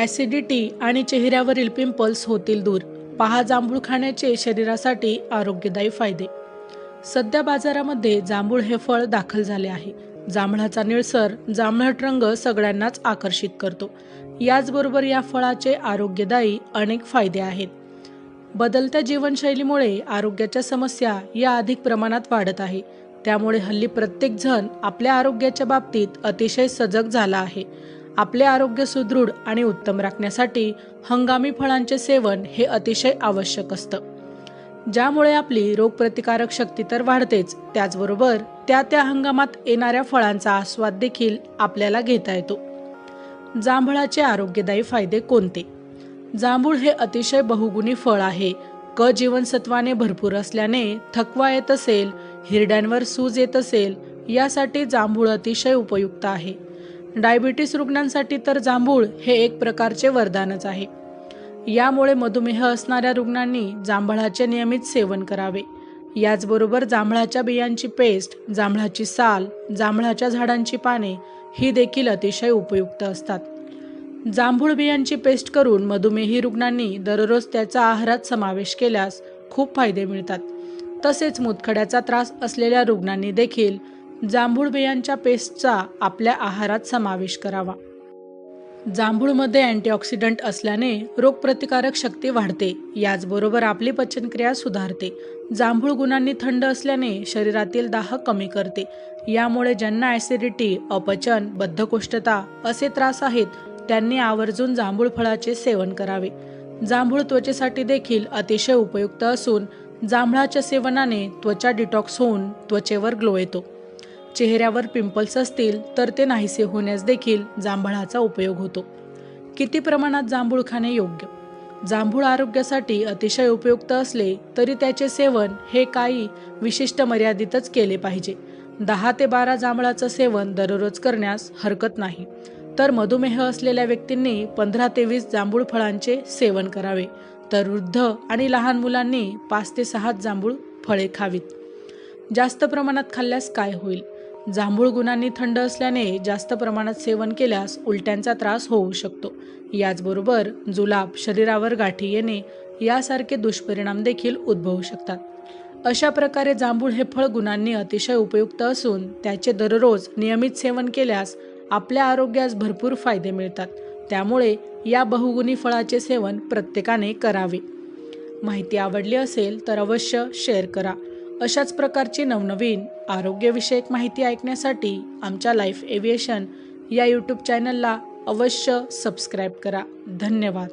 Acidity आणि चेहऱ्यावरील pimples होतील दूर. पहा जांभूळ खाण्याचे शरीरासाठी आरोग्यदायी फायदे. सध्या बाजारामध्ये जांभूळ हे फळ दाखल झाले आहे. जांभळाचा निळसर जांभळट रंग सगळ्यांनाच आकर्षित करतो. याचबरोबर या फळाचे आरोग्यदायी अनेक फायदे आहेत. बदलत्या जीवनशैलीमुळे आरोग्याच्या समस्या या अधिक प्रमाणात वाढत आहे. त्यामुळे हल्ली प्रत्येकजण आपल्या आरोग्याच्या बाबतीत अतिशय सजग झाला आहे. आपले आरोग्य सुदृढ आणि उत्तम राखण्यासाठी हंगामी फळांचे सेवन हे अतिशय आवश्यक असतं. ज्यामुळे आपली रोगप्रतिकारक शक्ती तर वाढतेच त्याचबरोबर त्या त्या हंगामात येणाऱ्या फळांचा आस्वाद देखील आपल्याला घेता येतो. जांभळाचे आरोग्यदायी फायदे कोणते? जांभूळ हे अतिशय बहुगुणी फळ आहे. क जीवनसत्वाने भरपूर असल्याने थकवा येत असेल हिरड्यांवर सूज येत असेल यासाठी जांभूळ अतिशय उपयुक्त आहे. डायबिटीस रुग्णांसाठी तर जांभूळ हे एक प्रकारचे वरदानच आहे. यामुळे मधुमेह असणाऱ्या रुग्णांनी जांभळाचे नियमित सेवन करावे. याचबरोबर जांभळाच्या बियांची पेस्ट जांभळाची साल जांभळाच्या झाडांची पाने ही देखील अतिशय उपयुक्त असतात. जांभूळ बियांची पेस्ट करून मधुमेही रुग्णांनी दररोज त्याचा आहारात समावेश केल्यास खूप फायदे मिळतात. तसेच मुतखड्याचा त्रास असलेल्या रुग्णांनी देखील जांभूळ बियांच्या पेस्टचा आपल्या आहारात समावेश करावा. जांभूळमध्ये अँटीऑक्सिडंट असल्याने रोगप्रतिकारक शक्ती वाढते. याचबरोबर आपली पचनक्रिया सुधारते. जांभूळ गुणांनी थंड असल्याने शरीरातील दाह कमी करते. यामुळे ज्यांना ॲसिडिटी अपचन बद्धकोष्ठता असे त्रास आहेत त्यांनी आवर्जून जांभूळ फळाचे सेवन करावे. जांभूळ त्वचेसाठी देखील अतिशय उपयुक्त असून जांभळाच्या सेवनाने त्वचा डिटॉक्स होऊन त्वचेवर ग्लो येतो. चेहऱ्यावर पिंपल्स असतील तर ते नाहीसे होण्यास देखील जांभळाचा उपयोग होतो. किती प्रमाणात जांभूळ खाणे योग्य? जांभूळ आरोग्यासाठी अतिशय उपयुक्त असले तरी त्याचे सेवन हे काही विशिष्ट मर्यादितच केले पाहिजे. दहा ते बारा जांभळाचं सेवन दररोज करण्यास हरकत नाही. तर मधुमेह असलेल्या व्यक्तींनी पंधरा ते वीस जांभूळ फळांचे सेवन करावे. तर वृद्ध आणि लहान मुलांनी पाच ते सहा जांभूळ फळे खावीत. जास्त प्रमाणात खाल्ल्यास काय होईल? जांभूळ गुणांनी थंड असल्याने जास्त प्रमाणात सेवन केल्यास उलट्यांचा त्रास होऊ शकतो. याचबरोबर जुलाब शरीरावर गाठी येणे यासारखे दुष्परिणाम देखील उद्भवू शकतात. अशा प्रकारे जांभूळ हे फळ गुणांनी अतिशय उपयुक्त असून त्याचे दररोज नियमित सेवन केल्यास आपल्या आरोग्यास भरपूर फायदे मिळतात. त्यामुळे या बहुगुणी फळाचे सेवन प्रत्येकाने करावे. माहिती आवडली असेल तर अवश्य शेअर करा. अशाच प्रकारची नवनवीन आरोग्यविषयक माहिती ऐकण्यासाठी आमच्या लाईफ एव्हिएशन या यूट्यूब चॅनलला अवश्य सबस्क्राईब करा. धन्यवाद.